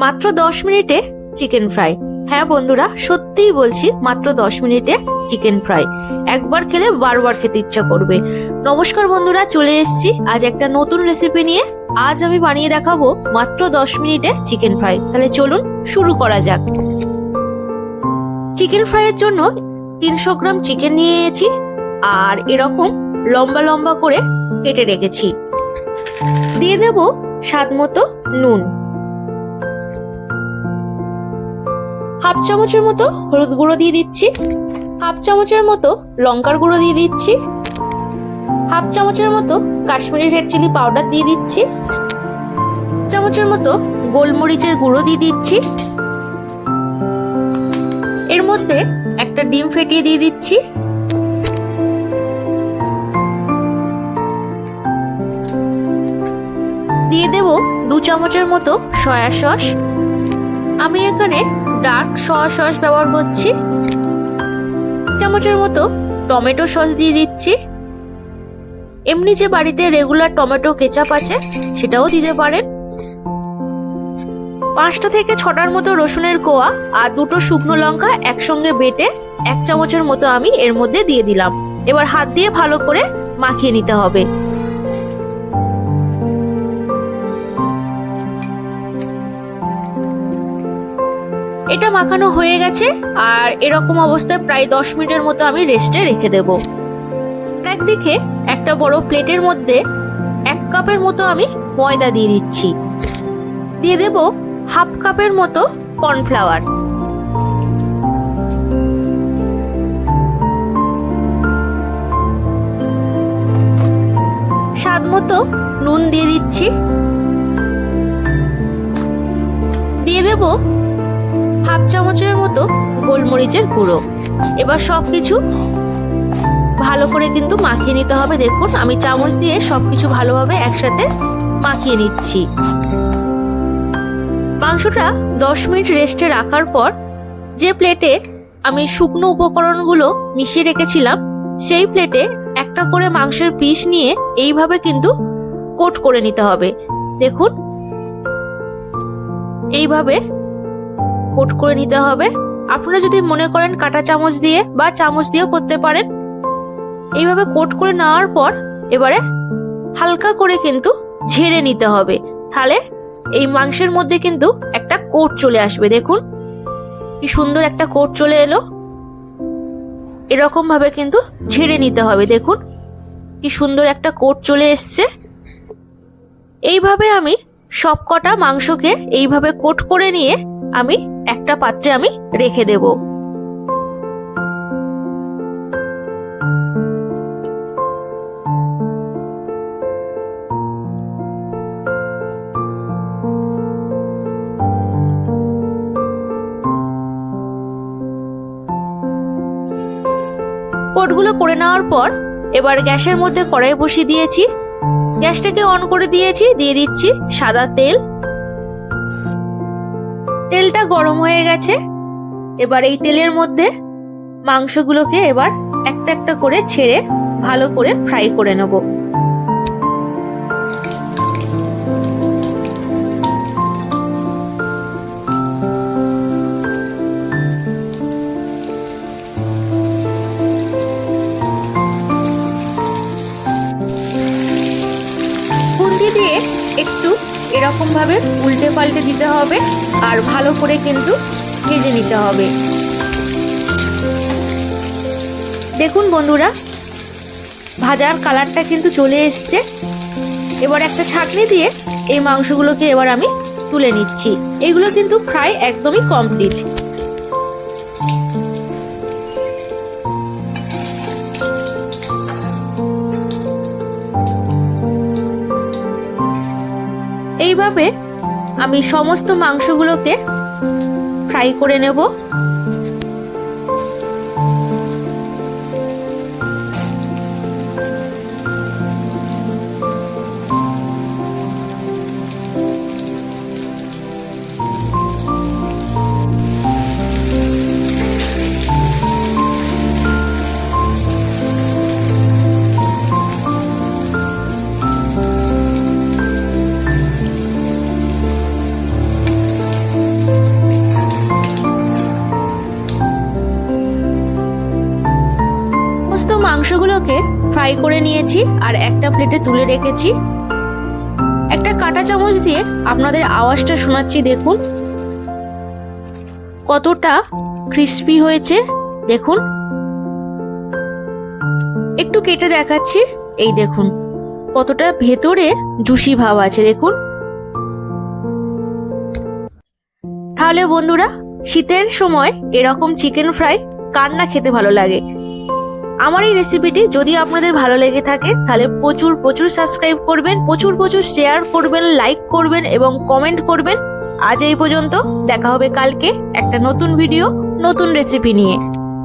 মাত্র দশ মিনিটে চিকেন ফ্রাই। হ্যাঁ বন্ধুরা, সত্যিই বলছি, মাত্র দশ মিনিটে চিকেন ফ্রাই। একবার খেলে বারবার খেতে ইচ্ছা করবে। নমস্কার বন্ধুরা, চলে এসেছি আজ একটা নতুন রেসিপি নিয়ে। আজ আমি বানিয়ে দেখাবো মাত্র দশ মিনিটে চিকেন ফ্রাই। তাহলে চলুন শুরু করা যাক। চিকেন ফ্রাইয়ের জন্য তিনশো গ্রাম চিকেন নিয়ে নিয়েছি আর এরকম লম্বা লম্বা করে কেটে রেখেছি। দিয়ে দেব স্বাদ মতো নুন। হাফ চামচের মতো হলুদ গুঁড়ো দিয়ে দিচ্ছি। হাফ চামচের মতো লঙ্কার গুঁড়ো দিয়ে দিচ্ছি। হাফ চামচের মতো কাশ্মীরি রেড চিলি পাউডার দিয়ে দিচ্ছি। চামচের মতো গোলমরিচের গুঁড়ো দিয়ে দিচ্ছি। এর মধ্যে একটা ডিম ফেটিয়ে দিয়ে দিচ্ছি। দিয়ে দেব দু চামচের মতো সয়া সস। আমি এখানে ডার্ক সয়া সস ব্যবহার করছি। চামচের মতো টমেটো সস দিয়ে দিচ্ছি। এমনি যে বাড়িতে রেগুলার টমেটো কেচাপ আছে, সেটাও দিতে পারেন। পাঁচটা থেকে ছটার মতো রসুনের কোয়া আর দুটো শুকনো লঙ্কা একসঙ্গে বেটে এক চামচের মতো আমি এর মধ্যে দিয়ে দিলাম। এবার হাত দিয়ে ভালো করে মাখিয়ে নিতে হবে। এটা মাখানো হয়ে গেছে, আর এরকম অবস্থায় প্রায় দশ মিনিটের মতো আমি রেস্টে রেখে দেব। একদিকে একটা বড় প্লেটের মধ্যে এক কাপের মতো আমি ময়দা দিয়ে দিচ্ছি। দিয়ে দেব হাফ কাপের মতো কর্নফ্লাওয়ার স্বাদ মতো নুন দিয়ে দিচ্ছি। দিয়ে দেব হাফ চামচের মতো গোলমরিচের গুঁড়ো। এবার সব কিছু ভালো করে কিন্তু মাখিয়ে নিতে হবে। দেখুন, আমি চামচ দিয়ে সব কিছু ভালোভাবে একসাথে মাখিয়ে নিচ্ছি। মাংসটা দশ মিনিট রেস্টে রাখার পর যে প্লেটে আমি শুকনো উপকরণগুলো মিশিয়ে রেখেছিলাম, সেই প্লেটে একটা করে মাংসের পিস নিয়ে এইভাবে কিন্তু কোট করে নিতে হবে। দেখুন, এইভাবে কোট করে নিতে হবে। আপনারা যদি মনে করেন কাটা চামচ দিয়ে বা চামচ দিয়েও করতে পারেন। এইভাবে কোট করে নেওয়ার পর এবারে হালকা করে কিন্তু ঝেড়ে নিতে হবে। তাহলে এই মাংসের মধ্যে কিন্তু একটা কোট চলে আসবে। দেখুন, কি সুন্দর একটা কোট চলে এলো। এরকম ভাবে কিন্তু ঝেড়ে নিতে হবে। দেখুন, কি সুন্দর একটা কোট চলে এসছে। এইভাবে আমি সবকটা মাংসকে এইভাবে কোট করে নিয়ে আমি একটা পাত্রে আমি রেখে দেব। কোটগুলো করে নেওয়ার পর এবার গ্যাসের মধ্যে কড়াই বসিয়ে দিয়েছি। গ্যাসটাকে অন করে দিয়েছি, দিয়ে দিচ্ছি সাদা তেল। তেলটা গরম হয়ে গেছে। এবার এই তেলের মধ্যে মাংসগুলোকে এবার একটা একটা করে ছেড়ে ভালো করে ফ্রাই করে নেব। একটু এরকম ভাবে উল্টে পাল্টে দিতে হবে আর ভালো করে কিন্তু ভেজে নিতে হবে। দেখুন বন্ধুরা, ভাজার কালারটা কিন্তু চলে এসছে। এবার একটা ছাঁকনি দিয়ে এই মাংসগুলোকে এবার আমি তুলে নিচ্ছি। এগুলো কিন্তু ফ্রাই একদমই কমপ্লিট। এইভাবে আমি সমস্ত মাংসগুলোকে ফ্রাই করে নেব। মাংসগুলোকে ফ্রাই করে নিয়েছি আর একটা প্লেটে তুলে রেখেছি। একটা কাঁটা চামচ দিয়ে আপনাদের আওয়াজটা শোনাচ্ছি, দেখুন। কতটা ক্রিস্পি হয়েছে, দেখুন। একটু কেটে দেখাচ্ছি, এই দেখুন। কতটা ভেতরে জুসি ভাব আছে, দেখুন। তাহলে বন্ধুরা, শীতের সময় এরকম চিকেন ফ্রাই কার না খেতে ভালো লাগে? আমার এই রেসিপিটি যদি আপনাদের ভালো লেগে থাকে, তাহলে প্রচুর প্রচুর সাবস্ক্রাইব করবেন, প্রচুর প্রচুর শেয়ার করবেন লাইক করবেন এবং কমেন্ট করবেন। আজ এই পর্যন্ত দেখা হবে কালকে একটা নতুন ভিডিও নতুন রেসিপি নিয়ে।